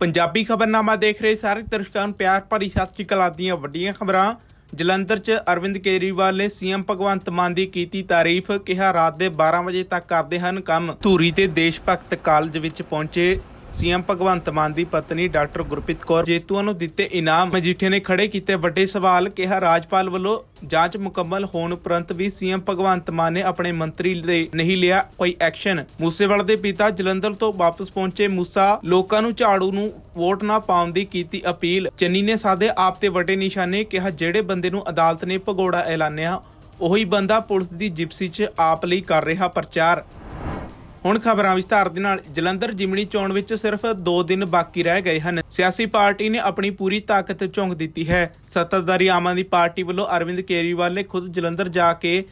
ਪੰਜਾਬੀ ਖਬਰਨਾਮਾ ਦੇਖ ਰਹੇ ਸਾਰੇ ਦਰਸ਼ਕਾਂ ਨੂੰ ਪਿਆਰ ਭਰੀ ਸਤਿ ਸ਼੍ਰੀ ਅਕਾਲ ਦੀਆਂ ਵੱਡੀਆਂ ਖਬਰਾਂ। ਜਲੰਧਰ 'ਚ ਅਰਵਿੰਦ ਕੇਜਰੀਵਾਲ ਨੇ ਸੀਐਮ ਭਗਵੰਤ ਮਾਨ ਦੀ ਕੀਤੀ ਤਾਰੀਫ, ਕਿਹਾ ਰਾਤ ਦੇ 12 ਵਜੇ ਤੱਕ ਕਰਦੇ ਹਨ ਕੰਮ। ਧੂਰੀ ਤੇ ਦੇਸ਼ ਭਗਤ ਕਾਲਜ ਵਿੱਚ ਪਹੁੰਚੇ ਸੀਐਮ ਭਗਵੰਤ ਮਾਨ ਦੀ ਪਤਨੀ ਡਾਕਟਰ ਗੁਰਪ੍ਰੀਤ ਕੌਰ ਜੇਤੂਆਂ ਨੂੰ ਦਿੱਤੇ ਇਨਾਮ। ਮਜੀਠੇ ਨੇ ਖੜੇ ਕੀਤੇ ਵੱਡੇ ਸਵਾਲ, ਕਿਹਾ ਰਾਜਪਾਲ ਵੱਲੋਂ ਜਾਂਚ ਮੁਕੰਮਲ ਹੋਣ ਉਪਰੰਤ ਵੀ ਸੀਐਮ ਭਗਵੰਤ ਮਾਨ ਨੇ ਆਪਣੇ ਮੰਤਰੀ ਦੇ ਨਹੀਂ ਲਿਆ ਕੋਈ ਐਕਸ਼ਨ। ਮੂਸੇਵਾਲ ਦੇ ਪਿਤਾ ਜਲੰਧਰ ਤੋਂ ਵਾਪਸ ਪਹੁੰਚੇ ਮੂਸਾ, ਲੋਕਾਂ ਨੂੰ ਝਾੜੂ ਨੂੰ ਵੋਟ ਨਾ ਪਾਉਣ ਦੀ ਕੀਤੀ ਅਪੀਲ। ਚੰਨੀ ਨੇ ਸਾਦੇ ਆਪ ਤੇ ਵੱਡੇ ਨਿਸ਼ਾਨੇ, ਕਿਹਾ ਜਿਹੜੇ ਬੰਦੇ ਨੂੰ ਅਦਾਲਤ ਨੇ ਭਗੌੜਾ ਐਲਾਨਿਆ, ਉਹੀ ਬੰਦਾ ਪੁਲਿਸ ਦੀ ਜਿਪਸੀ 'ਚ ਆਪ ਲਈ ਕਰ ਰਿਹਾ ਪ੍ਰਚਾਰ। ਹੁਣ ਖਬਰਾਂ ਵਿਸਤਾਰ ਦੇ ਨਾਲ ਜਲੰਧਰ ਜਿਮਣੀ ਚੋਣ ਵਿੱਚ ਸਿਰਫ 2 ਦਿਨ ਬਾਕੀ ਰਹਿ ਗਏ ਹਨ। ਸਿਆਸੀ ਪਾਰਟੀ ਨੇ ਆਪਣੀ ਪੂਰੀ ਤਾਕਤ ਝੋਂਕ ਦਿੱਤੀ ਹੈ। ਸੱਤਾਧਾਰੀ ਆਮ ਆਦਮੀ ਪਾਰਟੀ ਵੱਲੋਂ ਅਰਵਿੰਦ ਕੇਜਰੀਵਾਲ ਨੇ ਖੁਦ ਜਲੰਧਰ ਜਾ ਕੇ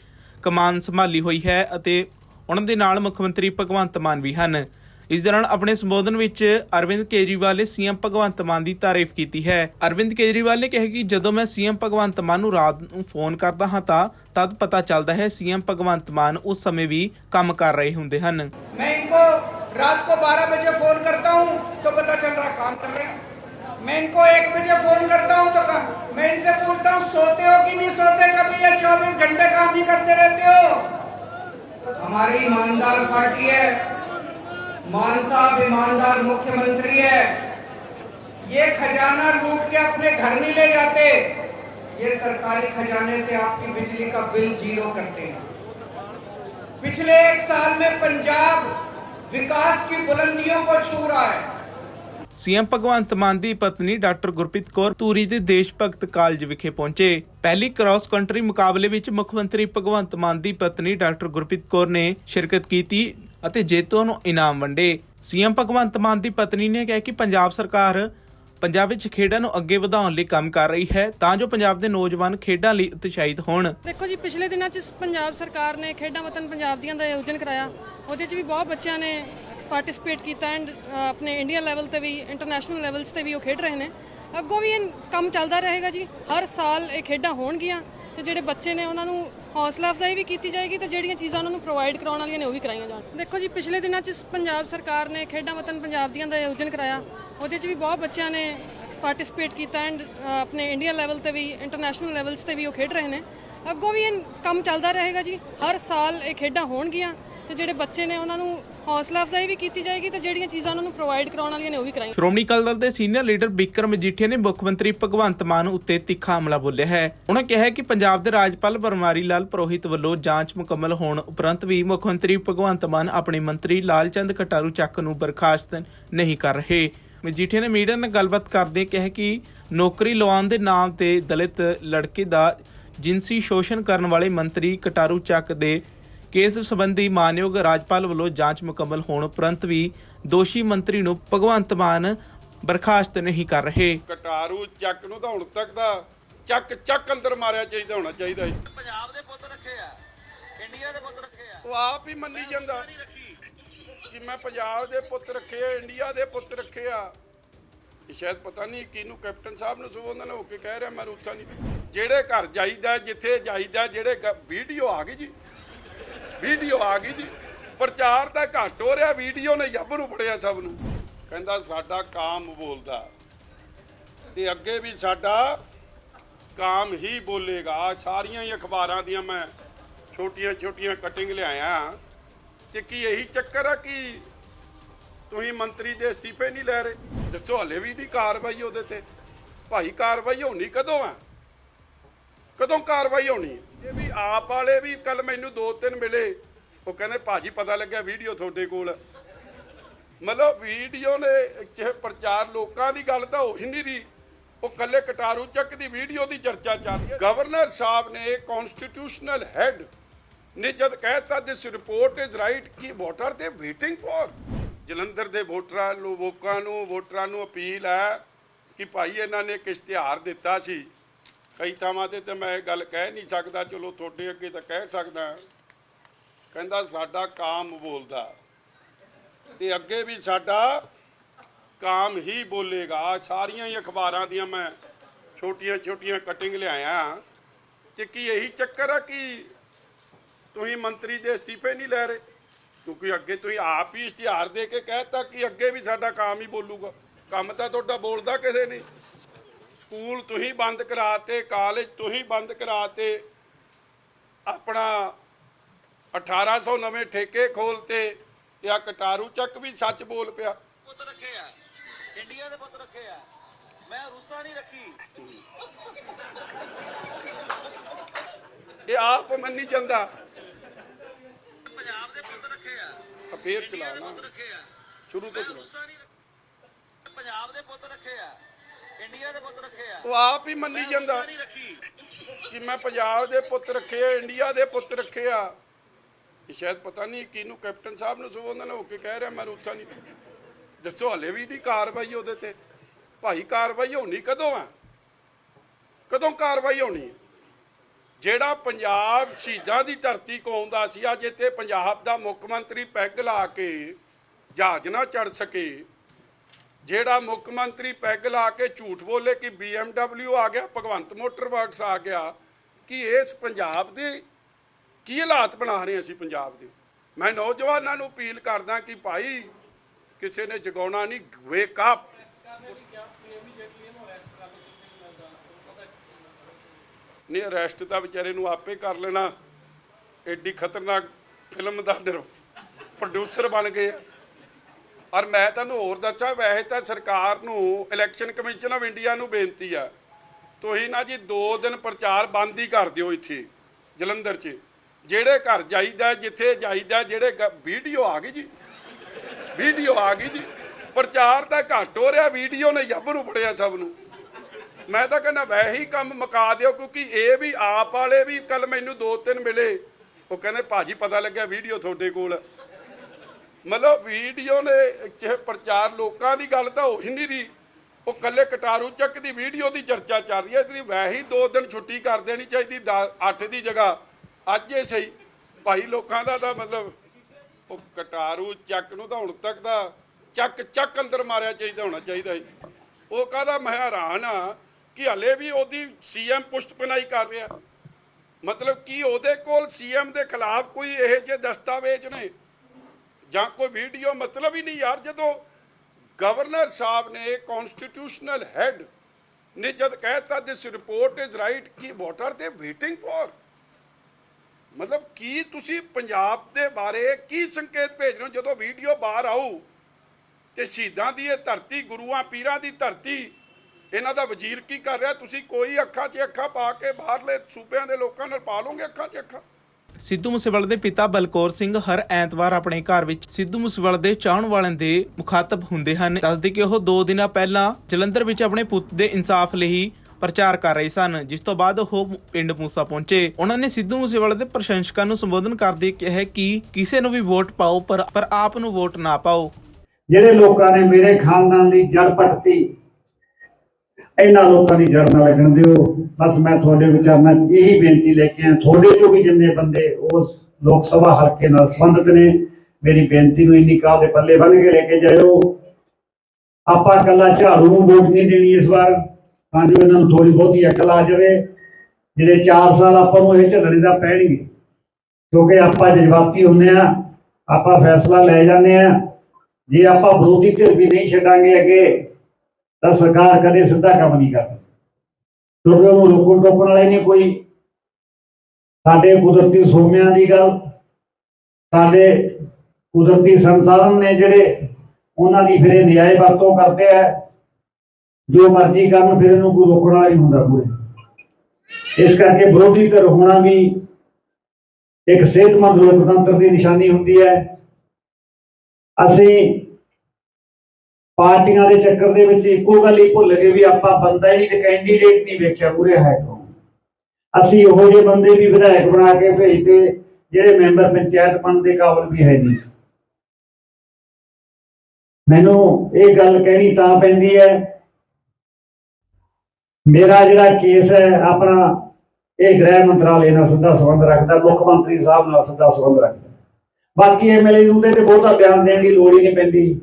ਕਮਾਨ ਸੰਭਾਲੀ ਹੋਈ ਹੈ ਅਤੇ ਉਹਨਾਂ ਦੇ ਨਾਲ ਮੁੱਖ ਮੰਤਰੀ ਭਗਵੰਤ ਮਾਨ ਵੀ ਹਨ। ਇਸ ਦੌਰਾਨ ਆਪਣੇ ਸੰਬੋਧਨ ਵਿੱਚ ਅਰਵਿੰਦ ਕੇਜਰੀਵਾਲ ਨੇ ਸੀਐਮ ਭਗਵੰਤ ਮਾਨ ਦੀ ਤਾਰੀਫ ਕੀਤੀ ਹੈ ਅਰਵਿੰਦ ਕੇਜਰੀਵਾਲ ਨੇ ਕਿਹਾ ਕਿ ਜਦੋਂ ਮੈਂ ਸੀਐਮ ਭਗਵੰਤ ਮਾਨ ਨੂੰ ਰਾਤ ਨੂੰ ਫੋਨ ਕਰਦਾ ਹਾਂ ਤਾਂ ਤਦ ਪਤਾ ਚੱਲਦਾ ਹੈ ਸੀਐਮ ਭਗਵੰਤ ਮਾਨ ਉਸ ਸਮੇਂ ਵੀ ਕੰਮ ਕਰ ਰਹੇ ਹੁੰਦੇ ਹਨ मैं इनको रात को 12 बजे फोन करता हूँ तो पता चल रहा काम कर रहे हैं मैं इनको एक बजे फोन करता हूँ तो काम मैं इनसे पूछता हूँ सोते हो कि नहीं सोते कभी ये 24 घंटे काम ही करते रहते हो हमारी ईमानदार पार्टी है मान साहब ईमानदार मुख्यमंत्री है ये खजाना लूट के अपने घर नहीं ले जाते ये सरकारी खजाने से आपकी बिजली का बिल जीरो करते हैं पिछले एक साल में पंजाब विकास की बुलंदियों को छू रहा है ਸੀਐਮ ਭਗਵੰਤ ਮਾਨ ਦੀ ਪਤਨੀ ਡਾਕਟਰ ਗੁਰਪ੍ਰੀਤ ਕੌਰ ਧੂਰੀ ਦੇ ਦੇਸ਼ ਭਗਤ ਕਾਲਜ ਵਿਖੇ ਪਹੁੰਚੇ ਪਹਿਲੀ ਕ੍ਰਾਸ ਕੰਟਰੀ ਮੁਕਾਬਲੇ ਵਿੱਚ ਮੁੱਖ ਮੰਤਰੀ ਭਗਵੰਤ ਮਾਨ ਦੀ ਪਤਨੀ ਡਾਕਟਰ ਗੁਰਪ੍ਰੀਤ ਕੌਰ ਨੇ ਸ਼ਿਰਕਤ ਕੀਤੀ ਅਤੇ ਜੇਤੂਆਂ ਨੂੰ ਇਨਾਮ ਵੰਡੇ। ਸੀਐਮ ਭਗਵੰਤ ਮਾਨ ਦੀ ਪਤਨੀ ਨੇ ਕਿਹਾ ਕਿ ਪੰਜਾਬ ਸਰਕਾਰ ਪੰਜਾਬ ਵਿੱਚ ਖੇਡਾਂ ਨੂੰ ਅੱਗੇ ਵਧਾਉਣ ਲਈ ਕੰਮ ਕਰ ਰਹੀ ਹੈ, ਤਾਂ ਜੋ ਪੰਜਾਬ ਦੇ ਨੌਜਵਾਨ ਖੇਡਾਂ ਲਈ ਉਤਸ਼ਾਹਿਤ ਹੋਣ। ਦੇਖੋ ਜੀ, ਪਿਛਲੇ ਦਿਨਾਂ 'ਚ ਪੰਜਾਬ ਸਰਕਾਰ ਨੇ ਖੇਡਾਂ ਵਤਨ ਪੰਜਾਬ ਦੀਆਂ ਦਾ ਆਯੋਜਨ ਕਰਾਇਆ। ਉਹਦੇ 'ਚ ਵੀ ਬਹੁਤ ਬੱਚਿਆਂ ਨੇ ਪਾਰਟਿਸਿਪੇਟ ਕੀਤਾ ਐਂਡ ਆਪਣੇ ਇੰਡੀਆ ਲੈਵਲ ਤੇ ਵੀ ਇੰਟਰਨੈਸ਼ਨਲ ਲੈਵਲਸ ਤੇ ਵੀ ਉਹ ਖੇਡ ਰਹੇ ਨੇ। ਅੱਗੋਂ ਵੀ ਇਹ ਕੰਮ ਚੱਲਦਾ ਰਹੇਗਾ ਜੀ। ਹਰ ਸਾਲ ਇਹ ਖੇਡਾਂ ਹੋਣਗੀਆਂ। ਤੇ ਜਿਹੜੇ ਬੱਚੇ ਨੇ ਉਹਨਾਂ ਨੂੰ ਹੌਸਲਾ ਅਫਜ਼ਾਈ ਵੀ ਕੀਤੀ ਜਾਏਗੀ ਤੇ ਜਿਹੜੀਆਂ ਚੀਜ਼ਾਂ ਉਹਨਾਂ ਨੂੰ ਪ੍ਰੋਵਾਈਡ ਕਰਾਉਣ ਵਾਲੀਆਂ ਨੇ ਉਹ ਵੀ ਕਰਾਈਆਂ ਜਾਣ। ਦੇਖੋ ਜੀ, ਪਿਛਲੇ ਦਿਨਾਂ 'ਚ ਪੰਜਾਬ ਸਰਕਾਰ ਨੇ ਖੇਡਾਂ ਵਤਨ ਪੰਜਾਬ ਦੀਆਂ ਦਾ ਆਯੋਜਨ ਕਰਾਇਆ। ਉਹਦੇ 'ਚ ਵੀ ਬਹੁਤ ਬੱਚਿਆਂ ਨੇ ਪਾਰਟਿਸਿਪੇਟ ਕੀਤਾ ਐਂਡ ਆਪਣੇ ਇੰਡੀਆ ਲੈਵਲ ਤੇ ਵੀ ਇੰਟਰਨੈਸ਼ਨਲ ਲੈਵਲਸ ਤੇ ਵੀ ਉਹ ਖੇਡ ਰਹੇ ਨੇ। ਅੱਗੋਂ ਵੀ ਇਹ ਕੰਮ ਚੱਲਦਾ ਰਹੇਗਾ ਜੀ। ਹਰ ਸਾਲ ਇਹ ਖੇਡਾਂ ਹੋਣਗੀਆਂ ਤੇ ਜਿਹੜੇ ਬੱਚੇ ਨੇ ਉਹਨਾਂ ਨੂੰ ਹੌਸਲਾ ਅਫਜ਼ਾਈ ਵੀ ਕੀਤੀ ਜਾਏਗੀ ਤੇ ਜਿਹੜੀਆਂ ਚੀਜ਼ਾਂ ਉਹਨਾਂ ਨੂੰ ਪ੍ਰੋਵਾਈਡ ਕਰਾਉਣ ਵਾਲੀਆਂ ਨੇ ਉਹ ਵੀ ਕਰਾਈਆਂ। ਸ਼੍ਰੋਮਣੀ ਅਕਾਲੀ ਦਲ ਦੇ ਸੀਨੀਅਰ ਲੀਡਰ ਬਿਕਰਮ ਮਜੀਠੀਆ ਨੇ ਮੁੱਖ ਮੰਤਰੀ ਭਗਵੰਤ ਮਾਨ ਉੱਤੇ ਤਿੱਖਾ ਹਮਲਾ ਬੋਲਿਆ ਹੈ। ਉਹਨਾਂ ਕਿਹਾ ਕਿ ਪੰਜਾਬ ਦੇ ਰਾਜਪਾਲ ਬਰਮਾਰੀ ਲਾਲ ਪ੍ਰੋਹਿਤ ਵੱਲੋਂ ਜਾਂਚ ਮੁਕੰਮਲ ਹੋਣ ਉਪਰੰਤ ਵੀ ਮੁੱਖ ਮੰਤਰੀ ਭਗਵੰਤ ਮਾਨ ਆਪਣੇ ਮੰਤਰੀ ਲਾਲਚੰਦ ਕਟਾਰੂ ਚੱਕ ਨੂੰ ਬਰਖਾਸਤ ਨਹੀਂ ਕਰ ਰਹੇ। ਮਜੀਠੀਆ ਨੇ ਮੀਡੀਆ ਨਾਲ ਗੱਲਬਾਤ ਕਰਦੇ ਕਿਹਾ ਕਿ ਨੌਕਰੀ ਲਵਾਉਣ ਦੇ ਨਾਮ ਤੇ ਦਲਿਤ ਲੜਕੇ ਦਾ ਜਿਨਸੀ ਸ਼ੋਸ਼ਣ ਕਰਨ ਵਾਲੇ ਮੰਤਰੀ ਕਟਾਰੂ ਚੱਕ ਦੇ ਕੇਸ ਸੰਬੰਧੀ ਮਾਨਯੋਗ ਰਾਜਪਾਲ ਵੱਲੋਂ ਜਾਂਚ ਮੁਕੰਮਲ ਹੋਣ ਉਪਰੰਤ ਵੀ ਦੋਸ਼ੀ ਮੰਤਰੀ ਨੂੰ ਭਗਵੰਤ ਮਾਨ ਬਰਖਾਸਤ ਨਹੀਂ ਕਰ ਰਹੇ। ਕਟਾਰੂ ਚੱਕ ਨੂੰ ਤਾਂ ਹੁਣ ਤੱਕ ਦਾ ਚੱਕ ਚੱਕ ਅੰਦਰ ਮਾਰਿਆ ਚਾਹੀਦਾ ਹੋਣਾ ਚਾਹੀਦਾ ਸੀ ਪੰਜਾਬ ਦੇ ਪੁੱਤ ਰੱਖੇ ਆ ਇੰਡੀਆ ਦੇ ਪੁੱਤ ਰੱਖੇ ਆ। ਉਹ ਆਪ ਹੀ ਮੰਨੀ ਜਾਂਦਾ। ਕਿ ਮੈਂ ਪੰਜਾਬ ਦੇ ਪੁੱਤ ਰੱਖੇ ਆ ਇੰਡੀਆ ਦੇ ਪੁੱਤ ਰੱਖੇ ਆ। ਇਹ ਸ਼ਾਇਦ ਪਤਾ ਨਹੀਂ ਕਿਹਨੂੰ ਕੈਪਟਨ ਸਾਹਿਬ ਨੂੰ ਸੰਬੋਧਨ ਹੋ ਕੇ ਕਹਿ ਰਿਹਾ ਮੈਂ ਰੂਸਾ ਨਹੀਂ। ਜਿਹੜੇ ਘਰ ਜਾਈਦਾ ਜਿੱਥੇ ਜਾਈਦਾ ਜਿਹੜੇ ਵੀਡੀਓ ਆ ਗਈ ਜੀ ਵੀਡੀਓ ਆ ਗਈ ਜੀ। ਪ੍ਰਚਾਰ ਤਾਂ ਘੱਟ ਹੋ ਰਿਹਾ, ਵੀਡੀਓ ਨੇ ਯੱਬ ਨੂੰ ਫੜਿਆ ਸਭ ਨੂੰ। ਕਹਿੰਦਾ ਸਾਡਾ ਕਾਮ ਬੋਲਦਾ। ਤੇ ਅੱਗੇ ਵੀ ਸਾਡਾ ਕਾਮ ਹੀ ਬੋਲੇਗਾ। ਸਾਰੀਆਂ ਹੀ ਅਖਬਾਰਾਂ ਦੀਆਂ ਮੈਂ ਛੋਟੀਆਂ ਛੋਟੀਆਂ ਕਟਿੰਗ ਲਿਆਇਆ। ਤੇ ਕੀ ਇਹੀ ਚੱਕਰ ਆ ਕਿ ਤੁਸੀਂ ਮੰਤਰੀ ਦੇ ਅਸਤੀਫੇ ਨਹੀਂ ਲੈ ਰਹੇ? ਦੱਸੋ, ਹਲੇ ਵੀ ਦੀ ਕਾਰਵਾਈ ਉਹਦੇ ਤੇ? ਭਾਈ, ਕਾਰਵਾਈ ਹੋਣੀ ਕਦੋਂ ਆ? ਕਦੋਂ ਕਾਰਵਾਈ ਹੋਣੀ ਇਹ ਵੀ ਆਪ ਵਾਲੇ ਵੀ ਕੱਲ ਮੈਨੂੰ ਦੋ ਤਿੰਨ ਮਿਲੇ। ਉਹ ਕਹਿੰਦੇ, ਭਾਜੀ, ਪਤਾ ਲੱਗਿਆ ਵੀਡੀਓ ਤੁਹਾਡੇ ਕੋਲ। ਮਤਲਬ ਵੀਡੀਓ ਨੇ ਚ ਪ੍ਰਚਾਰ ਲੋਕਾਂ ਦੀ ਗੱਲ ਤਾਂ ਹੋ ਹੀ ਨਹੀਂ ਰਹੀ। ਉਹ ਕੱਲੇ ਕਟਾਰੂ ਚੱਕ ਦੀ ਵੀਡੀਓ ਦੀ ਚਰਚਾ ਚੱਲ ਰਹੀ ਹੈ। ਗਵਰਨਰ ਸਾਹਿਬ ਨੇ ਕਨਸਟੀਟਿਊਸ਼ਨਲ ਹੈਡ ਨੇ ਜਦ ਕਹਿਤਾ this report is right Ki what are they waiting for Jalandhar ਦੇ ਵੋਟਰਾਂ ਨੂੰ, ਲੋਕਾਂ ਨੂੰ, ਵੋਟਰਾਂ ਨੂੰ ਅਪੀਲ ਹੈ ਕਿ ਭਾਈ, ਇਹਨਾਂ ਨੇ ਇੱਕ ਇਸ਼ਤਿਹਾਰ ਦਿੱਤਾ ਸੀ। ਕਈ ਥਾਵਾਂ ਤੇ ਤੇ ਮੈਂ ਇਹ ਗੱਲ ਕਹਿ ਨਹੀਂ ਸਕਦਾ, ਚਲੋ ਤੁਹਾਡੇ ਅੱਗੇ ਤਾਂ ਕਹਿ ਸਕਦਾ। ਕਹਿੰਦਾ, ਸਾਡਾ ਕਾਮ ਬੋਲਦਾ। ਤੇ ਅੱਗੇ ਵੀ ਸਾਡਾ ਕਾਮ ਹੀ ਬੋਲੇਗਾ। ਸਾਰੀਆਂ ਹੀ ਅਖਬਾਰਾਂ ਦੀਆਂ ਮੈਂ ਛੋਟੀਆਂ ਛੋਟੀਆਂ ਕਟਿੰਗ ਲਿਆਇਆ। ਤੇ ਕੀ ਇਹੀ ਚੱਕਰ ਆ ਕਿ ਤੁਸੀਂ ਮੰਤਰੀ ਦੇ ਅਸਤੀਫੇ ਨਹੀਂ ਲੈ ਰਹੇ? ਕਿਉਂਕਿ ਅੱਗੇ ਤੁਸੀਂ ਆਪ ਹੀ ਇਸ਼ਤਿਹਾਰ ਦੇ ਕੇ ਕਹਿਤਾ ਕਿ ਅੱਗੇ ਵੀ ਸਾਡਾ ਕਾਮ ਹੀ ਬੋਲੂਗਾ। ਕੰਮ ਤਾਂ ਤੁਹਾਡਾ ਬੋਲਦਾ ਕਿਸੇ ਨਹੀਂ ਸਕੂਲ ਤੁਸੀਂ ਬੰਦ ਕਰਾਤੇ ਕਾਲਜ ਤੁਸੀਂ ਬੰਦ ਕਰਾਤੇ ਆਪਣਾ 1800 ਨਵੇਂ ਠੇਕੇ ਖੋਲਤੇ ਤੇ ਆ ਕਟਾਰੂ ਚੱਕ ਵੀ ਸੱਚ ਬੋਲ ਪਿਆ। ਪੁੱਤ ਰੱਖੇ ਆ। ਇੰਡੀਆ ਦੇ ਪੁੱਤ ਰੱਖੇ ਆ। ਮੈਂ ਰੂਸਾਂ ਨਹੀਂ ਰੱਖੀ। ਇਹ ਆਪ ਮੰਨੀ ਜਾਂਦਾ। ਪੰਜਾਬ ਦੇ ਪੁੱਤ ਰੱਖੇ ਆ। ਫੇਰ ਚਲਾਣਾ ਸ਼ੁਰੂ ਤੋਂ। ਪੰਜਾਬ ਦੇ ਪੁੱਤ ਰੱਖੇ ਆ। ਇੰਡੀਆ ਦੇ ਪੁੱਤ ਰੱਖੇ ਆ। ਉਹ ਆਪ ਹੀ ਮੰਨੀ ਜਾਂਦਾ। ਰੂਸਾਂ ਨਹੀਂ ਰੱਖੀ। ਕਿ ਮੈਂ ਪੰਜਾਬ ਦੇ ਪੁੱਤ ਰੱਖੇ ਆ ਇੰਡੀਆ ਦੇ ਪੁੱਤ ਰੱਖੇ ਆ। ਇਹ ਸ਼ਾਇਦ ਪਤਾ ਨਹੀਂ ਕਿਹਨੂੰ ਕੈਪਟਨ ਸਾਹਿਬ ਨੂੰ ਸੰਬੋਧਨ ਹੋ ਕੇ ਕਹਿ ਰਿਹਾ ਮੈਂ ਰੂਸਾ ਨਹੀਂ। ਦੱਸੋ ਹਲੇ ਵੀ ਦੀ ਕਾਰਵਾਈ ਉਹਦੇ ਤੇ? ਭਾਈ ਕਾਰਵਾਈ ਹੋਣੀ ਕਦੋਂ ਆ? ਕਦੋਂ ਕਾਰਵਾਈ ਹੋਣੀ? ਜਿਹੜਾ ਪੰਜਾਬ ਸ਼ਹੀਦਾਂ ਦੀ ਧਰਤੀ ਕੌਂਦਾ ਸੀ ਅੱਜ ਇੱਥੇ ਪੰਜਾਬ ਦਾ ਮੁੱਖ ਮੰਤਰੀ ਪੈਗ ਲਾ ਕੇ ਜਹਾਜ਼ ਨਾ ਚੜ ਸਕੇ। ਜਿਹੜਾ ਮੁੱਖ ਮੰਤਰੀ ਪੈਗ ਲਾ ਕੇ ਝੂਠ ਬੋਲੇ ਕਿ BMW ਆ ਗਿਆ, ਭਗਵੰਤ ਮੋਟਰ ਵਰਕਸ ਆ ਗਿਆ, ਕਿ ਇਸ ਪੰਜਾਬ ਦੇ ਕੀ ਹਾਲਾਤ ਬਣਾ ਰਹੇ ਅਸੀਂ ਪੰਜਾਬ ਦੇ? ਮੈਂ ਨੌਜਵਾਨਾਂ ਨੂੰ ਅਪੀਲ ਕਰਦਾ ਕਿ ਭਾਈ, ਕਿਸੇ ਨੇ ਜਗਾਉਣਾ ਨਹੀਂ ਵੇਕ ਅਪ ਨਹੀਂ ਅਰੈਸਟ ਤਾਂ ਵਿਚਾਰੇ ਨੂੰ ਆਪੇ ਕਰ ਲੈਣਾ। ਐਡੀ ਖਤਰਨਾਕ ਫਿਲਮ ਦਾ ਪ੍ਰੋਡਿਊਸਰ ਬਣ ਗਏ ਆ। ਔਰ ਮੈਂ ਤੁਹਾਨੂੰ ਹੋਰ ਦੱਸਾਂ, ਵੈਸੇ ਤਾਂ ਸਰਕਾਰ ਨੂੰ ਇਲੈਕਸ਼ਨ ਕਮਿਸ਼ਨ ਆਫ ਇੰਡੀਆ ਨੂੰ ਬੇਨਤੀ ਆ, ਤੁਸੀਂ ਨਾ ਜੀ 2 ਦਿਨ ਪ੍ਰਚਾਰ ਬੰਦ ਹੀ ਕਰ ਦਿਓ ਇੱਥੇ, ਜਲੰਧਰ 'ਚ। ਜਿਹੜੇ ਘਰ ਜਾਈਦਾ, ਜਿੱਥੇ ਜਾਈਦਾ, ਜਿਹੜੇ ਵੀਡੀਓ ਆ ਗਈ ਜੀ, ਵੀਡੀਓ ਆ ਗਈ ਜੀ। ਪ੍ਰਚਾਰ ਤਾਂ ਘੱਟ ਹੋ ਰਿਹਾ, ਵੀਡੀਓ ਨੇ ਜੱਬ ਨੂੰ ਫੜਿਆ ਸਭ ਨੂੰ। ਮੈਂ ਤਾਂ ਕਹਿੰਦਾ ਵੈਸੇ ਹੀ ਕੰਮ ਮੁਕਾ ਦਿਓ, ਕਿਉਂਕਿ ਇਹ ਵੀ ਆਪ ਵਾਲੇ ਵੀ ਕੱਲ ਮੈਨੂੰ ਦੋ ਤਿੰਨ ਮਿਲੇ। ਉਹ ਕਹਿੰਦੇ, ਭਾਜੀ, ਪਤਾ ਲੱਗਿਆ ਵੀਡੀਓ ਤੁਹਾਡੇ ਕੋਲ। ਮਤਲਬ ਵੀਡੀਓ ਨੇ ਚ ਪ੍ਰਚਾਰ ਲੋਕਾਂ ਦੀ ਗੱਲ ਤਾਂ ਹੋ ਹੀ ਨਹੀਂ ਰਹੀ। ਉਹ ਕੱਲੇ ਕਟਾਰੂ ਚੱਕ ਦੀ ਵੀਡੀਓ ਦੀ ਚਰਚਾ ਚੱਲ ਰਹੀ ਹੈ, ਇਸ ਲਈ ਵੈਸੇ ਹੀ ਦੋ ਦਿਨ ਛੁੱਟੀ ਕਰ ਦੇਣੀ ਚਾਹੀਦੀ 8 ਦੀ ਜਗ੍ਹਾ। ਅੱਜ ਇਹ ਸਹੀ। ਭਾਈ ਲੋਕਾਂ ਦਾ ਤਾਂ ਮਤਲਬ ਉਹ ਕਟਾਰੂ ਚੱਕ ਨੂੰ ਤਾਂ ਹੁਣ ਤੱਕ ਦਾ ਚੱਕ ਚੱਕ ਅੰਦਰ ਮਾਰਿਆ ਚਾਹੀਦਾ, ਹੋਣਾ ਚਾਹੀਦਾ ਸੀ ਉਹ ਕਾਹਦਾ ਮੈਂ ਹੈਰਾਨ ਆ ਕਿ ਹਲੇ ਵੀ ਉਹਦੀ ਸੀਐਮ ਪੁਸ਼ਤ ਪਨਾਈ ਕਰ ਰਿਹਾ। ਮਤਲਬ ਕਿ ਉਹਦੇ ਕੋਲ ਸੀਐਮ ਦੇ ਖਿਲਾਫ ਕੋਈ ਇਹੋ ਜਿਹੇ ਦਸਤਾਵੇਜ਼ ਨੇ? ਜਾਂ ਕੋਈ ਵੀਡੀਓ, ਮਤਲਬ ਹੀ ਨਹੀਂ ਯਾਰ, ਜਦੋਂ ਗਵਰਨਰ ਸਾਹਿਬ ਨੇ ਕਨਸਟੀਟਿਊਸ਼ਨਲ ਹੈਡ ਨੇ ਜਦ ਕਹਿਤਾ ਦਿਸ ਰਿਪੋਰਟ ਇਜ਼ ਰਾਈਟ ਕੀ ਵਾਟ ਆਰ ਵੇਟਿੰਗ ਫॉर ਮਤਲਬ ਕੀ ਤੁਸੀਂ ਪੰਜਾਬ ਦੇ ਬਾਰੇ ਕੀ ਸੰਕੇਤ ਭੇਜ ਰਹੇ ਹੋ? ਜਦੋਂ ਵੀਡੀਓ ਬਾਹਰ ਆਊ ਤੇ ਸ਼ਹੀਦਾਂ ਦੀ ਇਹ ਧਰਤੀ, ਗੁਰੂਆਂ, ਪੀਰਾਂ ਦੀ ਧਰਤੀ, ਇਹਨਾਂ ਦਾ ਵਜ਼ੀਰ ਕੀ ਕਰ ਰਿਹਾ? ਤੁਸੀਂ ਕੋਈ ਅੱਖਾਂ 'ਚ ਅੱਖਾਂ ਪਾ ਕੇ ਬਾਹਰਲੇ ਸੂਬਿਆਂ ਦੇ ਲੋਕਾਂ ਨਾਲ ਪਾ ਲਓਗੇ ਅੱਖਾਂ 'ਚ ਅੱਖਾਂ? ਸਿੱਧੂ ਮੂਸੇਵਾਲੇ ਦੇ ਪਿਤਾ ਬਲਕੌਰ ਸਿੰਘ ਹਰ ਐਤਵਾਰ ਆਪਣੇ ਘਰ ਵਿੱਚ ਸਿੱਧੂ ਮੂਸੇਵਾਲੇ ਦੇ ਚਾਹਣ ਵਾਲਿਆਂ ਦੇ ਮੁਖਾਤਬ ਹੁੰਦੇ ਹਨ। ਦੱਸਦੇ ਕਿ ਉਹ 2 ਦਿਨਾਂ ਪਹਿਲਾਂ ਜਲੰਧਰ ਵਿੱਚ ਆਪਣੇ ਪੁੱਤ ਦੇ ਇਨਸਾਫ ਲਈ ਪ੍ਰਚਾਰ ਕਰ ਰਹੇ ਸਨ, ਜਿਸ ਤੋਂ ਬਾਅਦ ਉਹ ਪਿੰਡ ਮੂਸਾ ਪਹੁੰਚੇ। ਉਹਨਾਂ ਨੇ ਸਿੱਧੂ ਮੂਸੇਵਾਲੇ ਦੇ ਪ੍ਰਸ਼ੰਸਕਾਂ ਨੂੰ ਸੰਬੋਧਨ ਕਰਦੇ ਕਿਹਾ ਕਿ ਕਿਸੇ ਨੂੰ ਵੀ ਵੋਟ ਪਾਓ, ਪਰ ਪਰ ਆਪ ਨੂੰ ਵੋਟ ਨਾ ਪਾਓ। ਜਿਹੜੇ ਲੋਕਾਂ ਨੇ ਮੇਰੇ ਖਾਨਦਾਨ ਦੀ ਜੜ ਪੱਟਤੀ ਇਹਨਾਂ ਲੋਕਾਂ ਦੀ ਜੜ ਨਾ ਲੱਗਣ ਦਿਓ। ਬਸ ਮੈਂ ਤੁਹਾਡੇ ਵਿਚਾਰਨਾ ਇਹੀ ਬੇਨਤੀ ਲੈ ਕੇ ਆਇਆ। ਤੁਹਾਡੇ ਚੋਂ ਵੀ ਜਿੰਨੇ ਬੰਦੇ ਉਸ ਲੋਕ ਸਭਾ ਹਲਕੇ ਨਾਲ ਸੰਬੰਧਿਤ ਨੇ, ਮੇਰੀ ਬੇਨਤੀ ਨੂੰ ਇੰਨੀ ਕਾਹ ਦੇ ਪੱਲੇ ਬੰਨ ਕੇ ਲੈ ਕੇ ਜਾਇਓ। ਆਪਾਂ ਕੱਲਾ ਝਾੜੂ ਨੂੰ ਵੋਟ ਨਹੀਂ ਦੇਣੀ ਇਸ ਵਾਰ, ਤਾਂ ਜੋ ਇਹਨਾਂ ਨੂੰ ਥੋੜੀ ਬਹੁਤੀ ਅਕਲ ਆ ਜਾਵੇ। ਜਿਹੜੇ 4 ਸਾਲ ਆਪਾਂ ਨੂੰ ਇਹ ਝੱਲਣੇ ਦਾ ਪੈਣਗੇ, ਕਿਉਂਕਿ ਆਪਾਂ ਜਜ਼ਬਾਤੀ ਹੁੰਦੇ ਆ ਆਪਾਂ ਫੈਸਲਾ ਲੈ ਜਾਂਦੇ ਆ ਜੇ ਆਪਾਂ ਵਿਰੋਧੀ ਧਿਰ ਵੀ ਨਹੀਂ ਛੱਡਾਂਗੇ ਅੱਗੇ ਤਾਂ ਸਰਕਾਰ ਕਦੇ ਸਿੱਧਾ ਕੰਮ ਨਹੀਂ ਕਰਦੀ। ਕਿਉਂਕਿ ਉਹਨੂੰ ਰੋਕਣ ਟੋਕਣ ਵਾਲੇ ਨਹੀਂ ਕੋਈ। ਸਾਡੇ ਕੁਦਰਤੀ ਸੋਮਿਆਂ ਦੀ ਗੱਲ, ਸਾਡੇ ਕੁਦਰਤੀ ਸੰਸਾਧਨ ਨੇ ਜਿਹੜੇ ਉਹਨਾਂ ਦੀ ਫਿਰ ਇਹ ਨਿਆਏ ਵਰਤੋਂ ਕਰਦੇ ਆ। ਜੋ ਮਰਜ਼ੀ ਕਰਨ, ਫਿਰ ਇਹਨੂੰ ਕੋਈ ਰੋਕਣ ਵਾਲਾ ਨਹੀਂ ਹੁੰਦਾ ਪੂਰੇ। ਇਸ ਕਰਕੇ ਵਿਰੋਧੀ ਧਿਰ ਹੋਣਾ ਵੀ ਇੱਕ ਸਿਹਤਮੰਦ ਲੋਕਤੰਤਰ ਦੀ ਨਿਸ਼ਾਨੀ ਹੁੰਦੀ ਹੈ। ਅਸੀਂ ਪਾਰਟੀਆਂ ਦੇ ਚੱਕਰ ਦੇ ਵਿੱਚ ਇੱਕੋ ਗੱਲ ਹੀ ਭੁੱਲ ਗਏ ਵੀ ਆਪਾਂ ਬੰਦਾ ਹੀ ਤੇ ਕੈਂਡੀਡੇਟ ਨਹੀਂ ਵੇਖਿਆ ਪੂਰੇ ਹੈ ਕੌਣ ਅਸੀਂ ਉਹੋ ਜਿਹੇ ਬੰਦੇ ਵੀ ਵਿਧਾਇਕ ਬਣਾ ਕੇ ਭੇਜਦੇ ਜਿਹੜੇ ਮੈਂਬਰ ਪੰਚਾਇਤ ਬਣਨ ਦੇ ਕਾਬਲ ਵੀ ਹੈ ਨਹੀਂ। ਮੈਨੂੰ ਇਹ ਗੱਲ ਕਹਿਣੀ ਤਾਂ ਪੈਂਦੀ ਹੈ, ਮੇਰਾ ਜਿਹੜਾ ਕੇਸ ਹੈ, ਆਪਣਾ ਇਹ ਗ੍ਰਹਿ ਮੰਤਰਾਲੇ ਨਾਲ ਸਿੱਧਾ ਸੰਬੰਧ ਰੱਖਦਾ, ਮੁੱਖ ਮੰਤਰੀ ਸਾਹਿਬ ਨਾਲ ਸਿੱਧਾ ਸੰਬੰਧ ਰੱਖਦਾ। ਬਾਕੀ ਐਮਐਲਏ ਨੂੰ ਤੇ ਬਹੁਤਾ ਬਿਆਨ ਦੇਣ ਦੀ ਲੋੜ ਹੀ ਨਹੀਂ ਪੈਂਦੀ।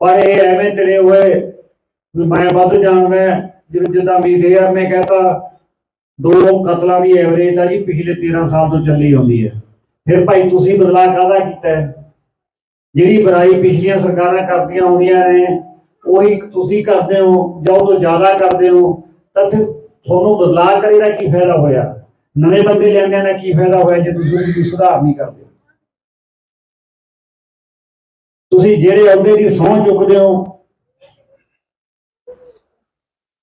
ਪਰ ਇਹ ਐਵੇਂ ਚੜੇ ਹੋਏ ਵੀ ਮੈਂ ਵੱਧ ਜਾਣਦਾ, ਜਿਵੇਂ ਜਿੱਦਾਂ ਵੀ ਰੇਅਰ ਨੇ ਕਹਤਾ, ਦੋ ਕਤਲਾਂ ਦੀ ਐਵਰੇਜ ਆ ਜੀ, ਪਿਛਲੇ 13 ਸਾਲ ਤੋਂ ਚੱਲੀ ਆਉਂਦੀ ਹੈ। ਫਿਰ ਭਾਈ ਤੁਸੀਂ ਬਦਲਾਅ ਕਾਹਦਾ ਕੀਤਾ ਜਿਹੜੀ ਬੁਰਾਈ ਪਿਛਲੀਆਂ ਸਰਕਾਰਾਂ ਕਰਦੀਆਂ ਆਉਂਦੀਆਂ ਨੇ, ਉਹੀ ਤੁਸੀਂ ਕਰਦੇ ਹੋ, ਜਾਂ ਉਹ ਤੋਂ ਜ਼ਿਆਦਾ ਕਰਦੇ ਹੋ, ਤਾਂ ਫਿਰ ਤੁਹਾਨੂੰ ਬਦਲਾਅ ਕਰੇ ਦਾ ਕੀ ਫਾਇਦਾ ਹੋਇਆ? ਨਵੇਂ ਬੰਦੇ ਲੈਂਦਿਆਂ ਦਾ ਕੀ ਫਾਇਦਾ ਹੋਇਆ ਜੇ ਤੁਸੀਂ ਕੋਈ ਸੁਧਾਰ ਨਹੀਂ ਕਰਦੇ? ਤੁਸੀਂ ਜਿਹੜੇ ਅਹੁਦੇ ਦੀ ਸਹੁੰ ਚੁੱਕਦੇ ਹੋ,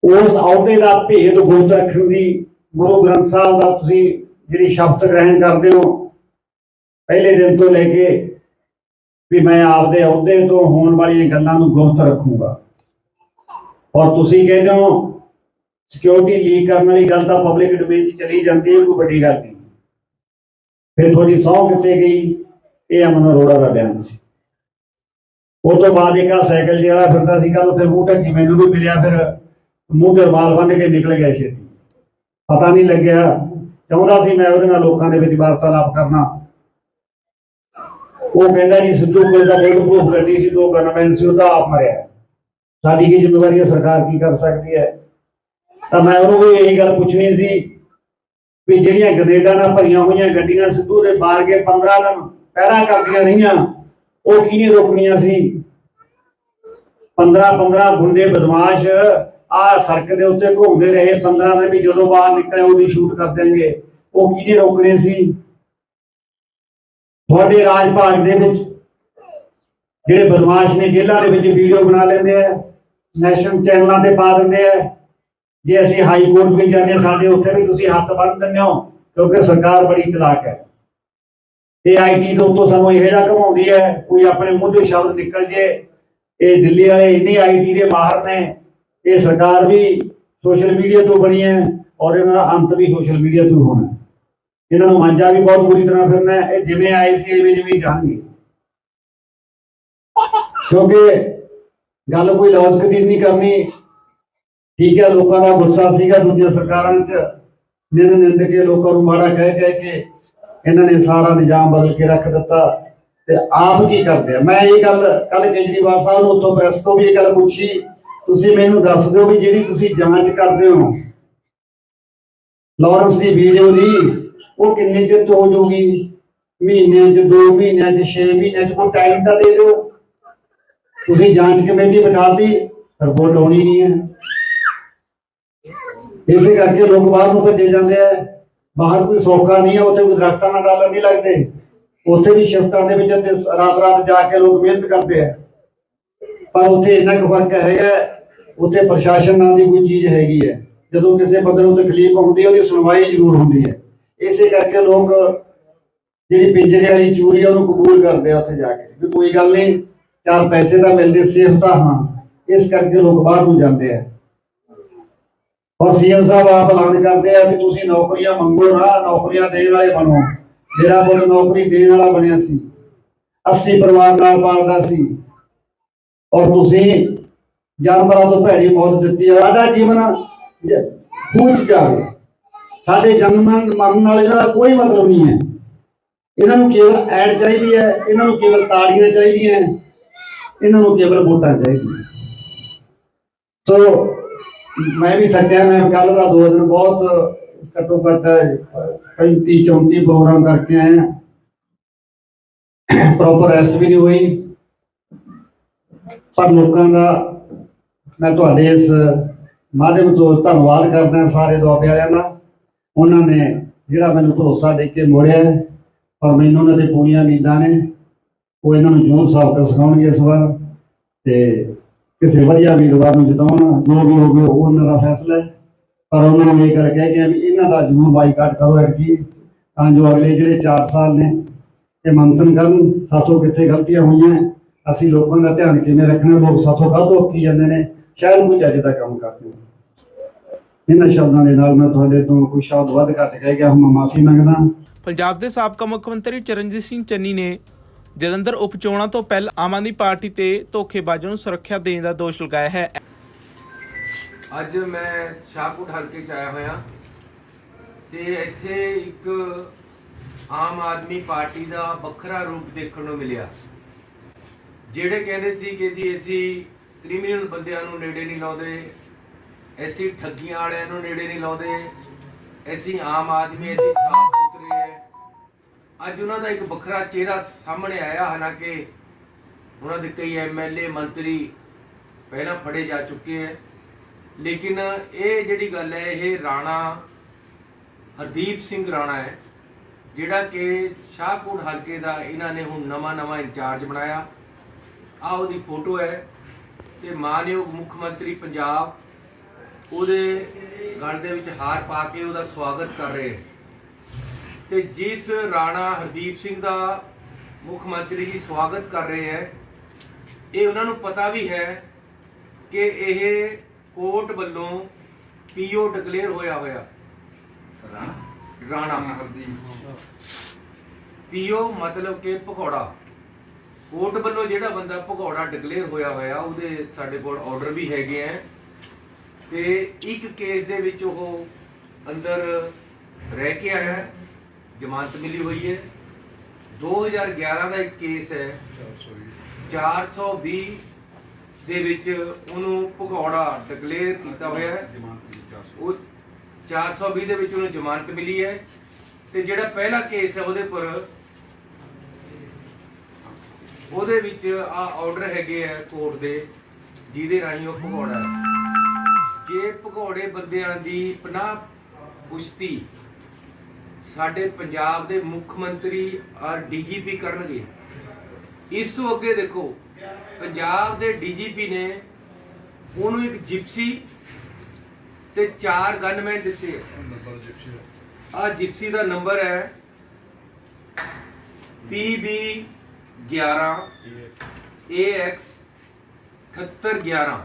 ਉਸ ਅਹੁਦੇ ਦਾ ਭੇਦ ਗੁਪਤ ਰੱਖਣ ਦੀ, ਗੁਰੂ ਗ੍ਰੰਥ ਸਾਹਿਬ ਦਾ ਤੁਸੀਂ ਜਿਹੜੀ ਸ਼ਬਦ ਗ੍ਰਹਿਣ ਕਰਦੇ ਹੋ, ਪਹਿਲੇ ਦਿਨ ਤੋਂ ਲੈ ਕੇ ਵੀ ਮੈਂ ਆਪਦੇ ਅਹੁਦੇ ਤੋਂ ਹੋਣ ਵਾਲੀਆਂ ਗੱਲਾਂ ਨੂੰ ਗੁਪਤ ਰੱਖੂੰਗਾ। ਔਰ ਤੁਸੀਂ ਕਹਿੰਦੇ ਹੋ ਸਿਕਿਉਰਿਟੀ ਲੀਕ ਕਰਨ ਵਾਲੀ ਗੱਲ ਤਾਂ ਪਬਲਿਕ ਡੋਮੇਨ 'ਚ ਚਲੀ ਜਾਂਦੀ ਹੈ ਕੋਈ ਵੱਡੀ ਗੱਲ ਨਹੀਂ। ਫਿਰ ਤੁਹਾਡੀ ਸਹੁੰ ਕਿੱਥੇ ਗਈ? ਇਹ ਅਮਨ ਅਰੋੜਾ ਦਾ ਬਿਆਨ ਸੀ। ਉਹ ਤੋਂ ਬਾਅਦ ਇੱਕ ਆਹ ਸਾਈਕਲ ਜਿਹੜਾ ਫਿਰਦਾ ਸੀ ਕੱਲ ਉੱਥੇ ਮੂੰਹ ਢੱਕੀ ਮੈਨੂੰ ਵੀ ਮਿਲਿਆ, ਫਿਰ ਮੂੰਹ ਤੇ ਰੁਮਾਲ ਬੰਨ੍ਹ ਕੇ ਨਿਕਲ ਗਿਆ ਛੇਤੀ। ਪਤਾ ਨਹੀਂ ਲੱਗਿਆ, ਚਾਹੁੰਦਾ ਸੀ ਮੈਂ ਉਹਦੇ ਨਾਲ ਲੋਕਾਂ ਦੇ ਵਿੱਚ ਵਾਰਤਾਲਾਪ ਕਰਨਾ। ਉਹ ਕਹਿੰਦਾ ਜੀ, ਸਿੱਧੂ ਕੋਲ ਦਾ ਕੋਈ ਪ੍ਰੂਫ ਕਰਨੀ ਸੀ, ਦੋ ਗਨਮੈਨ ਸੀ ਉਹਦਾ ਆਪ ਮਰਿਆ। ਸਾਡੀ ਕੀ ਜ਼ਿੰਮੇਵਾਰੀ ਹੈ, ਸਰਕਾਰ ਕੀ ਕਰ ਸਕਦੀ ਹੈ? ਤਾਂ ਮੈਂ ਉਹਨੂੰ ਵੀ ਇਹੀ ਗੱਲ ਪੁੱਛਣੀ ਸੀ ਵੀ ਜਿਹੜੀਆਂ ਗ੍ਰੇਡਾਂ ਨਾਲ ਭਰੀਆਂ ਹੋਈਆਂ ਗੱਡੀਆਂ ਸਿੱਧੂ ਦੇ ਮਾਰ ਕੇ 15 ਦਿਨ ਪਹਿਰਾ ਕਰਦੀਆਂ ਰਹੀਆਂ ਉਹ ਕਿਹਨੇ ਰੋਕਣੀਆਂ ਸੀ? 15 15 ਗੁੰਡੇ ਬਦਮਾਸ਼ ਆ ਸੜਕ ਦੇ ਉੱਤੇ ਘੁੰਮਦੇ ਰਹੇ। 15 ਦਿਨ ਵੀ ਜਦੋਂ ਬਾਹਰ ਨਿਕਲੇ, ਉਹਦੀ ਸ਼ੂਟ ਕਰ ਦੇਣਗੇ। ਉਹ ਕਿਹਨੇ ਰੋਕਣੇ ਸੀ? ਤੁਹਾਡੇ ਰਾਜ ਭਾਗ ਦੇ ਵਿੱਚ ਜਿਹੜੇ ਬਦਮਾਸ਼ ਨੇ, ਜੇਲ੍ਹਾਂ ਦੇ ਵਿੱਚ ਵੀਡੀਓ ਬਣਾ ਲੈਂਦੇ ਆ ਨੈਸ਼ਨਲ ਚੈਨਲਾਂ ਤੇ ਪਾ ਦਿੰਦੇ ਆ। ਜੇ ਅਸੀਂ ਹਾਈ ਕੋਰਟ ਵੀ ਜਾਂਦੇ ਸਾਡੇ ਉੱਥੇ ਵੀ ਤੁਸੀਂ ਹੱਥ ਬੰਨ ਦਿੰਦੇ ਹੋ, ਕਿਉਂਕਿ ਸਰਕਾਰ ਬੜੀ ਚਲਾਕ ਹੈ। ਇਹ ਆਈਟੀ ਦੇ ਉੱਤੋਂ ਸਾਨੂੰ ਇਹ ਜਿਹਾ ਘਮਾਉਂਦੀ ਹੈ, ਕੋਈ ਆਪਣੇ ਮੂੰਹ ਦੇ ਸ਼ਬਦ ਨਿਕਲ ਜੇ। ਇਹ ਦਿੱਲੀ ਵਾਲੇ ਇੰਨੇ ਆਈਟੀ ਦੇ ਮਾਹਰ ਨੇ। ਇਹ ਸਰਕਾਰ ਵੀ ਸੋਸ਼ਲ ਮੀਡੀਆ ਤੋਂ ਬਣੀ ਹੈ ਔਰ ਇਹਨਾਂ ਦਾ ਅੰਤ ਵੀ ਸੋਸ਼ਲ ਮੀਡੀਆ ਤੋਂ ਹੋਣਾ। ਹੈ। ਇਹਨਾਂ ਨੂੰ ਮਾਂਜਾ ਵੀ ਬਹੁਤ ਬੁਰੀ ਤਰ੍ਹਾਂ ਫਿਰਨਾ ਹੈ। ਇਹ ਜਿਵੇਂ ਆਏ ਸੀ ਇਵੇਂ ਜਿਵੇਂ ਜਾਣਗੇ। ਕਿਉਂਕਿ ਗੱਲ ਕੋਈ ਲੌਜਿਕ ਦੀ ਨਹੀਂ ਕਰਨੀ। ਠੀਕ ਹੈ, ਲੋਕਾਂ ਦਾ ਗੁੱਸਾ ਸੀਗਾ ਦੂਜੀਆਂ ਸਰਕਾਰਾਂ 'ਚ। ਨਿੰਦ ਨਿੰਦ ਕੇ ਲੋਕਾਂ ਨੂੰ ਮਾੜਾ ਕਹਿ ਕਹਿ ਕੇ ਇਹਨਾਂ ਨੇ ਸਾਰਾ ਨਿਜ਼ਾਮ ਬਦਲ ਕੇ ਰੱਖ ਦਿੱਤਾ ਤੇ ਆਪ ਕੀ ਕਰਦੇ ਆ? ਮੈਂ ਇਹ ਗੱਲ ਕੱਲ ਕੇਜਰੀਵਾਲ ਸਾਹਿਬ ਨੂੰ ਉੱਥੋਂ ਪ੍ਰੈਸ ਤੋਂ ਵੀ ਇਹ ਗੱਲ ਪੁੱਛੀ, ਤੁਸੀਂ ਮੈਨੂੰ ਦੱਸ ਦਿਓ ਵੀ ਜਿਹੜੀ ਤੁਸੀਂ ਜਾਂਚ ਕਰਦੇ ਹੋ, ਲਾਰੈਂਸ ਦੀ ਵੀਡੀਓ ਦੀ ਉਹ ਕਿੰਨੇ ਚਿਰ 'ਚ ਹੋ ਜਾਊਗੀ? ਮਹੀਨਿਆਂ 'ਚ 2 ਮਹੀਨਿਆਂ 'ਚ 6 ਮਹੀਨਿਆਂ 'ਚ, ਕੋਈ ਟਾਈਮ ਤਾਂ ਦੇ ਦਿਓ। ਤੁਸੀਂ ਜਾਂਚ ਕਮੇਟੀ ਬਿਠਾਤੀ ਰਿਪੋਰਟ ਆਉਣੀ ਨਹੀਂ ਹੈ। ਇਸੇ ਕਰਕੇ ਲੋਕ ਬਾਹਰ ਨੂੰ ਭੇਜੇ ਜਾਂਦੇ ਆ। ਬਾਹਰ ਕੋਈ ਸੌਖਾ ਨਹੀਂ ਹੈ, ਉੱਥੇ ਕੋਈ ਦਰਖਤਾਂ ਨਾਲ ਡਾਲਰ ਨਹੀਂ ਲੱਗਦੇ। ਉੱਥੇ ਵੀ ਸ਼ਿਫਟਾਂ ਦੇ ਵਿੱਚ ਤੇ ਰਾਤ ਰਾਤ ਜਾ ਕੇ ਲੋਕ ਮਿਹਨਤ ਕਰਦੇ ਆ। ਪਰ ਉੱਥੇ ਇੰਨਾ ਕੁ ਫ਼ਰਕ ਹੈਗਾ, ਉੱਥੇ ਪ੍ਰਸ਼ਾਸਨ ਨਾਂ ਦੀ ਕੋਈ ਚੀਜ਼ ਹੈਗੀ ਹੈ। ਜਦੋਂ ਕਿਸੇ ਬੰਦੇ ਨੂੰ ਤਕਲੀਫ ਆਉਂਦੀ ਹੈ, ਉਹਦੀ ਸੁਣਵਾਈ ਜ਼ਰੂਰ ਹੁੰਦੀ ਹੈ। ਇਸੇ ਕਰਕੇ ਲੋਕ ਜਿਹੜੀ ਪਿੰਜਰੇ ਵਾਲੀ ਚੂਰੀ ਆ, ਉਹਨੂੰ ਕਬੂਲ ਕਰਦੇ ਆ ਉੱਥੇ ਜਾ ਕੇ। ਵੀ ਕੋਈ ਗੱਲ ਨਹੀਂ, ਚਾਰ ਪੈਸੇ ਤਾਂ ਮਿਲਦੇ ਸੇਫ ਤਾਂ ਹਾਂ। ਇਸ ਕਰਕੇ ਲੋਕ ਬਾਹਰ ਨੂੰ ਜਾਂਦੇ ਆ। ਔਰ ਸੀਐਮ ਸਾਹਿਬ ਆਪ ਐਲਾਨ ਕਰਦੇ ਆ ਵੀ ਤੁਸੀਂ ਨੌਕਰੀਆਂ ਮੰਗੋ ਨਾ, ਨੌਕਰੀਆਂ ਦੇਣ ਵਾਲੇ ਬਣੋ। ਮੇਰਾ ਪੁੱਤ ਨੌਕਰੀ ਦੇਣ ਵਾਲਾ ਬਣਿਆ ਸੀ। 80 ਪਰਿਵਾਰ ਨਾਲ ਪਾਲਦਾ ਸੀ। ਔਰ ਤੁਸੀਂ ਜਾਨਵਰਾਂ ਤੋਂ ਭੈੜੀ ਮੌਤ ਦਿੱਤੀ ਹੈ ਸਾਡਾ ਜੀਵਨ ਜ- ਜਾਵੇ। ਸਾਡੇ ਜਨਮਨ ਮਰਨ ਨਾਲ ਇਹਦਾ ਕੋਈ ਮਤਲਬ ਨਹੀਂ ਹੈ। ਇਹਨਾਂ ਨੂੰ ਕੇਵਲ ਐਡ ਚਾਹੀਦੀ ਹੈ, ਇਹਨਾਂ ਨੂੰ ਕੇਵਲ ਤਾੜੀਆਂ ਚਾਹੀਦੀਆਂ। ਇਹਨਾਂ ਨੂੰ ਕੇਵਲ ਵੋਟਾਂ ਚਾਹੀਦੀਆਂ। ਸੋ ਮੈਂ ਵੀ ਥੱਕਿਆ, ਮੈਂ ਕੱਲ ਦਾ ਦੋ ਦਿਨ ਬਹੁਤ ਘੱਟੋ ਘੱਟ 35 34 ਪ੍ਰੋਗਰਾਮ ਕਰਕੇ ਆਇਆ ਪ੍ਰੋਪਰ ਰੈਸਟ ਵੀ ਨਹੀਂ ਹੋਈ। ਪਰ ਲੋਕਾਂ ਦਾ ਮੈਂ ਤੁਹਾਡੇ ਇਸ ਮਾਧਿਅਮ ਤੋਂ ਧੰਨਵਾਦ ਕਰਦਾ ਸਾਰੇ ਦੁਆਬੇ ਵਾਲਿਆਂ ਦਾ। ਉਹਨਾਂ ਨੇ ਜਿਹੜਾ ਮੈਨੂੰ ਭਰੋਸਾ ਦੇ ਕੇ ਮੋੜਿਆ ਪਰ ਮੈਨੂੰ ਉਹਨਾਂ ਦੇ ਪੂਰੀਆਂ ਉਮੀਦਾਂ ਨੇ। ਉਹ ਇਹਨਾਂ ਨੂੰ ਜ਼ਰੂਰ ਸਾਬਕਾ ਸਿਖਾਉਣਗੇ ਇਸ ਵਾਰ। ਤੇ ਕਿਸੇ ਵਧੀਆ ਉਮੀਦਵਾਰ ਨੂੰ ਜਿਤਾਉਣ, ਜੋ ਵੀ ਹੋਵੇ ਉਹ ਉਹਨਾਂ ਦਾ ਫੈਸਲਾ ਹੈ। ਪਰ ਉਹਨਾਂ ਨੂੰ ਇਹ ਗੱਲ ਕਹਿ ਗਿਆ ਵੀ ਇਹਨਾਂ ਦਾ ਜ਼ਰੂਰ ਬਾਈਕਾਟ ਕਰੋ ਐਰਕੀ ਤਾਂ ਜੋ ਅਗਲੇ ਜਿਹੜੇ 4 ਸਾਲ ਨੇ ਇਹ ਮੰਥਨ ਕਰਨ, ਸਾਥੋਂ ਕਿੱਥੇ ਗਲਤੀਆਂ ਹੋਈਆਂ, ਅਸੀਂ ਲੋਕਾਂ ਦਾ ਧਿਆਨ ਕਿਵੇਂ ਰੱਖਣਾ, ਲੋਕ ਸਾਥੋਂ ਗਲਤ ਹੋ ਜਾਂਦੇ ਨੇ, ਸ਼ਾਇਦ ਕੋਈ ਚੱਜ ਦਾ ਕੰਮ ਕਰਦੇ ਨੇ। ਇਹਨਾਂ ਸ਼ਬਦਾਂ ਦੇ ਨਾਲ ਮੈਂ ਤੁਹਾਡੇ ਤੋਂ ਕੋਈ ਸ਼ਬਦ ਵੱਧ ਘੱਟ ਕਹਿ ਗਿਆ ਹੁਣ ਮਾਫੀ ਮੰਗਦਾ। ਪੰਜਾਬ ਦੇ ਸਾਬਕਾ ਮੁੱਖ ਮੰਤਰੀ ਚਰਨਜੀਤ ਸਿੰਘ ਚੰਨੀ ਨੇ ਜਲੰਧਰ ਉਪ ਤੋਂ ਪਹਿਲਾਂ ਆਮ ਆਦਮੀ ਪਾਰਟੀ ਤੇ ਧੋਖੇਬਾਜ਼ਾਂ ਨੂੰ ਸੁਰੱਖਿਆ ਦੇਣ ਦਾ ਦੋਸ਼ ਲਗਾਇਆ ਹੈ। ਅੱਜ ਮੈਂ ਸ਼ਾਹਕੋਟ ਹਲਕੇ ਚ ਆਇਆ ਹੋਇਆ ਤੇ ਇੱਥੇ ਇੱਕ ਆਮ ਆਦਮੀ ਪਾਰਟੀ ਦਾ ਵੱਖਰਾ ਰੂਪ ਦੇਖਣ ਨੂੰ ਮਿਲਿਆ, ਜਿਹੜੇ ਕਹਿੰਦੇ ਸੀ ਕਿ ਜੀ ਅਸੀਂ ਕ੍ਰਿਮੀਨਲ ਬੰਦਿਆਂ ਨੂੰ ਨੇੜੇ ਨਹੀਂ ਲਾਉਂਦੇ, ਅਸੀਂ ਠੱਗੀਆਂ ਵਾਲਿਆਂ ਨੂੰ ਨੇੜੇ ਨਹੀਂ ਲਾਉਂਦੇ, ਅਸੀਂ ਆਮ ਆਦਮੀ, ਅਸੀਂ ਸਾਫ਼ ਅੱਜ ਉਹਨਾਂ ਦਾ ਇੱਕ ਵੱਖਰਾ ਚਿਹਰਾ ਸਾਹਮਣੇ ਆਇਆ, ਹਾਲਾਂਕਿ ਉਹਨਾਂ ਦੇ ਕਈ ਐਮਐਲਏ ਮੰਤਰੀ ਪਹਿਲਾਂ ਫੜੇ ਜਾ ਚੁੱਕੇ ਹੈ। ਲੇਕਿਨ ਇਹ ਜਿਹੜੀ ਗੱਲ ਹੈ, ਇਹ ਰਾਣਾ ਹਰਦੀਪ ਸਿੰਘ ਰਾਣਾ ਹੈ, ਜਿਹੜਾ ਕਿ ਸ਼ਾਹਕੋਟ ਹਲਕੇ ਦਾ ਇਹਨਾਂ ਨੇ ਹੁਣ ਨਵਾਂ ਨਵਾਂ ਇੰਚਾਰਜ ਬਣਾਇਆ। ਆ ਉਹਦੀ ਫੋਟੋ ਹੈ ਤੇ ਮਾਨਯੋਗ ਮੁੱਖ ਮੰਤਰੀ ਪੰਜਾਬ ਉਹਦੇ ਗਲ ਦੇ ਵਿੱਚ ਹਾਰ ਪਾ ਕੇ ਉਹਦਾ ਸਵਾਗਤ ਕਰ ਰਹੇ ਤੇ ਜਿਸ ਰਾਣਾ ਹਰਦੀਪ ਸਿੰਘ ਦਾ ਮੁੱਖ ਮੰਤਰੀ ਜੀ ਸਵਾਗਤ ਕਰ ਰਹੇ ਹੈ ਇਹ ਉਹਨਾਂ ਨੂੰ ਪਤਾ ਵੀ ਹੈ ਕਿ ਇਹ ਕੋਰਟ ਵੱਲੋਂ ਪੀਓ ਡਿਕਲੇਅਰ ਹੋਇਆ ਹੋਇਆ। ਰਾਣਾ? ਪੀਓ ਮਤਲਬ ਕਿ ਭਗੌੜਾ। ਕੋਰਟ ਵੱਲੋਂ ਜਿਹੜਾ ਬੰਦਾ ਭਗੌੜਾ ਡਿਕਲੇਅਰ ਹੋਇਆ ਹੋਇਆ ਉਹਦੇ ਸਾਡੇ ਕੋਲ ਆਰਡਰ ਵੀ ਹੈਗੇ ਆ ਤੇ ਇੱਕ ਕੇਸ ਦੇ ਵਿੱਚ ਉਹ ਅੰਦਰ ਰਹਿ ਕੇ ਆਇਆ ਹੈ। ਜ਼ਮਾਨਤ ਮਿਲੀ ਹੋਈ ਹੈ। 2011 ਦਾ ਇੱਕ ਕੇਸ ਹੈ। 420 ਦੇ ਵਿੱਚ ਉਹਨੂੰ ਭਗੌੜਾ ਡਿਕਲੇਅਰ ਕੀਤਾ ਹੋਇਆ ਹੈ। ਉਹ 420 ਦੇ ਵਿੱਚ ਉਹਨੂੰ ਜ਼ਮਾਨਤ ਮਿਲੀ ਹੈ। ਤੇ ਜਿਹੜਾ ਪਹਿਲਾ ਕੇਸ ਹੈ ਉਹਦੇ ਪਰ ਉਹਦੇ ਵਿੱਚ ਆ ਆਰਡਰ ਹੈਗੇ ਆ ਕੋਰਟ ਦੇ, ਜਿਹਦੇ ਰਾਹੀਂ ਉਹ ਭਗੌੜਾ ਜੇ ਭਗੌੜੇ ਬੰਦਿਆਂ ਦੀ ਪਨਾਹ ਪੁਸ਼ਤੀ ਸਾਡੇ ਪੰਜਾਬ ਦੇ ਮੁੱਖ ਮੰਤਰੀ ਔਰ ਡੀਜੀਪੀ ਕਰਨਗੇ। ਇਸ ਤੋਂ ਅੱਗੇ ਦੇਖੋ ਪੰਜਾਬ ਦੇ ਡੀਜੀਪੀ ਨੇ ਉਹਨੂੰ ਇੱਕ ਜਿਪਸੀ ਤੇ ਚਾਰ ਗਨਮੈਨ ਦਿੱਤੇ ਆ। ਜਿਪਸੀ ਦਾ। ਨੰਬਰ ਹੈ PB 11 AX 7811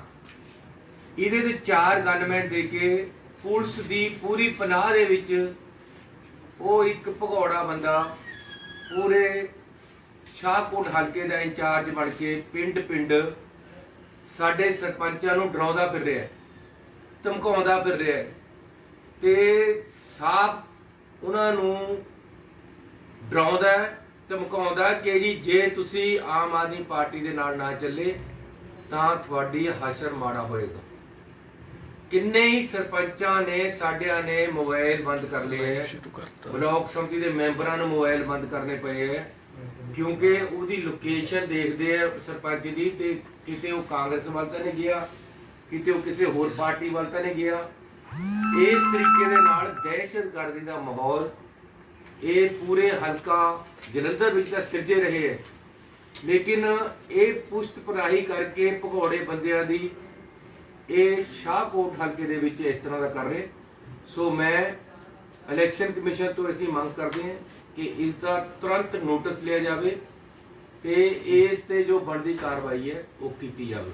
ਇਹਦੇ ਤੇ ਚਾਰ ਗਨਮੈਨ ਦੇ ਕੇ ਪੁਲਿਸ ਦੀ ਪੂਰੀ ਪਨਾਹ ਦੇ ਵਿੱਚ ਉਹ ਇੱਕ ਭਗੌੜਾ ਬੰਦਾ ਪੂਰੇ ਸ਼ਾਹਕੋਟ ਹਲਕੇ ਦਾ ਇੰਚਾਰਜ ਬਣ ਕੇ ਪਿੰਡ ਪਿੰਡ ਸਾਡੇ ਸਰਪੰਚਾਂ ਨੂੰ ਡਰਾਉਂਦਾ ਫਿਰ ਰਿਹਾ ਹੈ, ਧਮਕਾਉਂਦਾ ਫਿਰ ਰਿਹਾ ਹੈ ਤੇ ਸਾਫ਼ ਉਹਨਾਂ ਨੂੰ ਡਰਾਉਂਦਾ ਧਮਕਾਉਂਦਾ ਕਿ ਜੀ ਜੇ ਤੁਸੀਂ ਆਮ ਆਦਮੀ ਪਾਰਟੀ ਦੇ ਨਾਲ ਨਾ ਚੱਲੇ ਤਾਂ ਤੁਹਾਡੀ ਹਸ਼ਰ ਮਾੜਾ ਹੋਏਗਾ। ਕਿੰਨੇ ਹੀ ਸਰਪੰਚਾਂ ਨੇ ਸਾਡਿਆਂ ਨੇ ਮੋਬਾਈਲ ਬੰਦ ਕਰ ਲਏ ਹੈ। ਬਲਾਕ ਸੰਮਤੀ ਦੇ ਮੈਂਬਰਾਂ ਨੂੰ ਮੋਬਾਈਲ ਬੰਦ ਕਰਨੇ ਪਏ ਹੈ। ਕਿਉਂਕਿ ਉਹਦੀ ਲੋਕੇਸ਼ਨ ਦੇਖਦੇ ਆ ਸਰਪੰਚ ਦੀ ਤੇ ਕਿਤੇ ਉਹ ਕਾਂਗਰਸ ਵੱਲ ਤਾਂ ਨਹੀਂ ਗਿਆ ਕਿਤੇ ਉਹ ਕਿਸੇ ਹੋਰ ਪਾਰਟੀ ਵੱਲ ਤਾਂ ਨਹੀਂ ਗਿਆ। ਇਸ ਤਰੀਕੇ ਦੇ ਨਾਲ ਦਹਿਸ਼ਤਗਰਦੀ ਦਾ ਮਾਹੌਲ ਇਹ ਪੂਰੇ ਹਲਕਾ ਜਲੰਧਰ ਵਿੱਚ ਤਾਂ ਸਿਰਜੇ ਰਹੇ ਹੈ। ਲੇਕਿਨ ਇਹ ਪੁਸ਼ਤ ਪਰਾਹੀ ਕਰਕੇ ਭਗੌੜੇ ਬੰਦਿਆਂ ਦੀ ਇਹ ਸ਼ਾਹਕੋਟ ਹਲਕੇ ਦੇ ਵਿੱਚ ਇਸ ਤਰ੍ਹਾਂ ਦਾ ਕਰ ਰਹੇ। ਸੋ ਮੈਂ ਇਲੈਕਸ਼ਨ ਕਮਿਸ਼ਨ ਤੋਂ ਅਸੀਂ ਮੰਗ ਕਰਦੇ ਹਾਂ ਕਿ ਇਸ ਦਾ ਤੁਰੰਤ ਨੋਟਿਸ ਲਿਆ ਜਾਵੇ ਤੇ ਇਸ ਤੇ ਜੋ ਬਣਦੀ ਕਾਰਵਾਈ ਹੈ, ਉਹ ਕੀਤੀ ਜਾਵੇ।